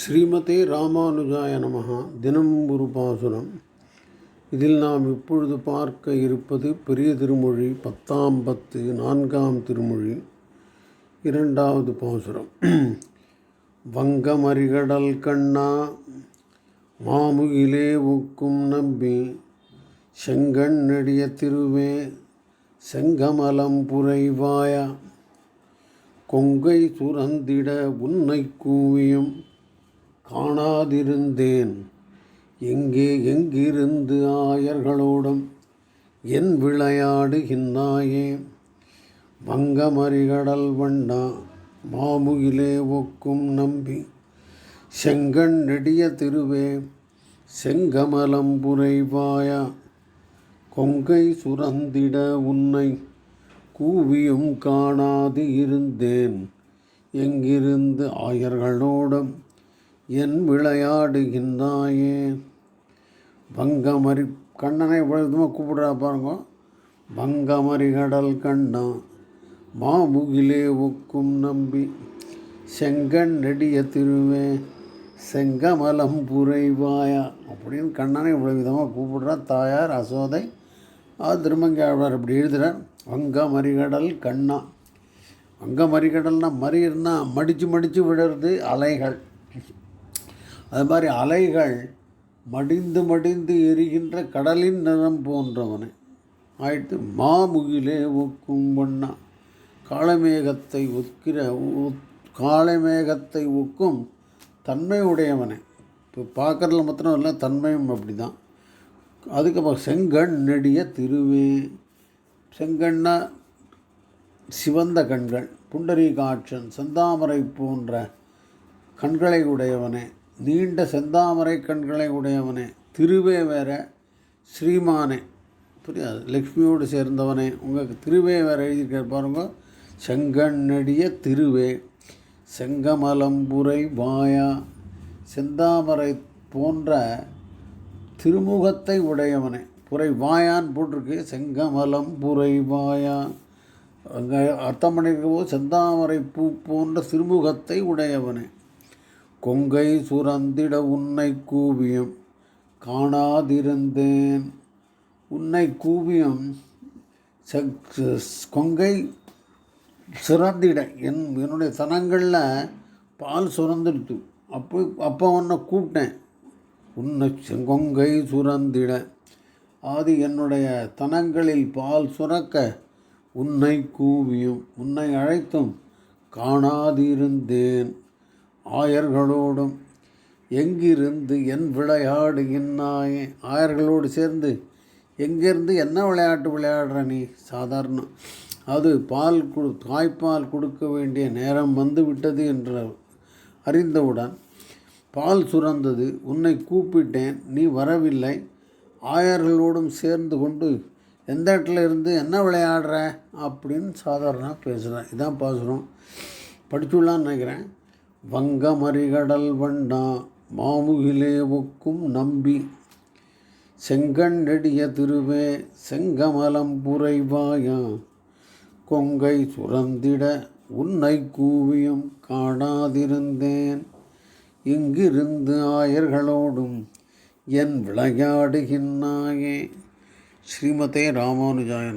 ஸ்ரீமதே ராமானுஜாய நமக தினம் ஒரு பாசுரம். இதில் நாம் இப்பொழுது பார்க்க இருப்பது பெரிய திருமொழி பத்தாம் பத்து நான்காம் திருமொழி இரண்டாவது பாசுரம். வங்கமறிகடல் கண்ணா மாமுகிலே உக்கும் நம்பி செங்கண் நெடிய திருவே செங்கமலம் புரைவாயா கொங்கை சுரந்திட உன்னை கூவியும் காணாதிருந்தேன். எங்கே எங்கிருந்து ஆயர்களோடும் என் விளையாடுகின்றாயே. வங்கமறிகடல் வண்ணா மாமுகிலே ஒக்கும் நம்பி செங்கண் நெடிய திருவே செங்கமலம் புரைவாயா. கொங்கை சுரந்திட உன்னை கூவியும் காணாது இருந்தேன் எங்கிருந்து ஆயர்களோடும் என் விளையாடுகின்றாயே. பங்கமரி கண்ணனை விழுதுமாக கூப்பிடுறா பாருங்க. வங்கமரிகடல் கண்ணா மாமுகிலே ஒக்கும் நம்பி. செங்கன் நெடிய திருவே செங்கமலம் புரைவாயா. அப்படின்னு கண்ணனை இவ்வளோ விதமாக கூப்பிடுறா தாயார் அசோதை. அது திருமங்கையாழ்வார் இப்படி எழுதுகிறார் வங்கமரிகடல் கண்ணா. வங்க மறிகடல்னா மறியர்னா மடித்து மடித்து விழுறது அலைகள். அது மாதிரி அலைகள் மடிந்து மடிந்து எரிகின்ற கடலின் நிறம் போன்றவனை. ஆயிட்டு மாமுகிலே ஒக்கும் வண்ணா காளமேகத்தை ஒக்கிற ஒத்- காளமேகத்தை ஒக்கும் தன்மை உடையவனே. இப்போ பார்க்குறதுல மாத்திரம் இல்லை தன்மையும் அப்படி தான் அதுக்கப்புறம் செங்கண் நெடிய திருவே. செங்கண்ணா சிவந்த கண்கள் புண்டரீகாட்சன் செந்தாமரை போன்ற கண்களை உடையவனே. நீண்ட செந்தாமரை கண்களை உடையவனே திருவே வேற ஸ்ரீமானே. புரியாது. லக்ஷ்மியோடு சேர்ந்தவனே. உங்களுக்கு திருவே வேற எழுதியிருக்கார் பாருங்க. செங்கண்ணடிய திருவே செங்கமலம்புரை வாயா செந்தாமரை போன்ற திருமுகத்தை உடையவனே. புரை வாயான்னு போட்டிருக்கு. செங்கமலம் புரை வாயா அங்கே அர்த்தம் பண்ணியிருக்கும் செந்தாமரை பூ போன்ற திருமுகத்தை உடையவனே. கொங்கை சுரந்திட உன்னை கூவியம் காணாதிருந்தேன். உன்னை கூவியம் கொங்கை சுரந்திட என் என்னுடைய தனங்களில் பால் சுரந்துடுத்து அப்போ அப்போ உன்னை கூப்பிட்டேன். உன்னை செங்கொங்கை சுரந்திட அது என்னுடைய தனங்களில் பால் சுரக்க உன்னை கூவியும் உன்னை அழைத்தும் காணாதிருந்தேன். ஆயர்களோடும் எங்கிருந்து என் விளையாடுகின்றாயே ஆயர்களோடு சேர்ந்து எங்கேருந்து என்ன விளையாட்டு விளையாடுற நீ? சாதாரணம் அது பால் கொடு தாய்ப்பால் கொடுக்க வேண்டிய நேரம் வந்து விட்டது என்று அறிந்தவுடன் பால் சுரந்தது. உன்னை கூப்பிட்டேன் நீ வரவில்லை. ஆயர்களோடும் சேர்ந்து கொண்டு எந்த இடத்துல இருந்து என்ன விளையாடுற? அப்படின்னு சாதாரண பேசுகிறேன் இதான் பேசுகிறோம் படிச்சுடலான்னு நினைக்கிறேன். வங்க வண்ணா வண்டா மாமுகிலே ஒக்கும் நம்பி. செங்கண்ணெடிய திருவே செங்கமலம் புரைவாயா. கொங்கை சுரந்திட உன்னை கூவியும் காணாதிருந்தேன். இங்கிருந்து ஆயர்களோடும் என் விளையாடுகின்றாயே ஸ்ரீமதே ராமானுஜாய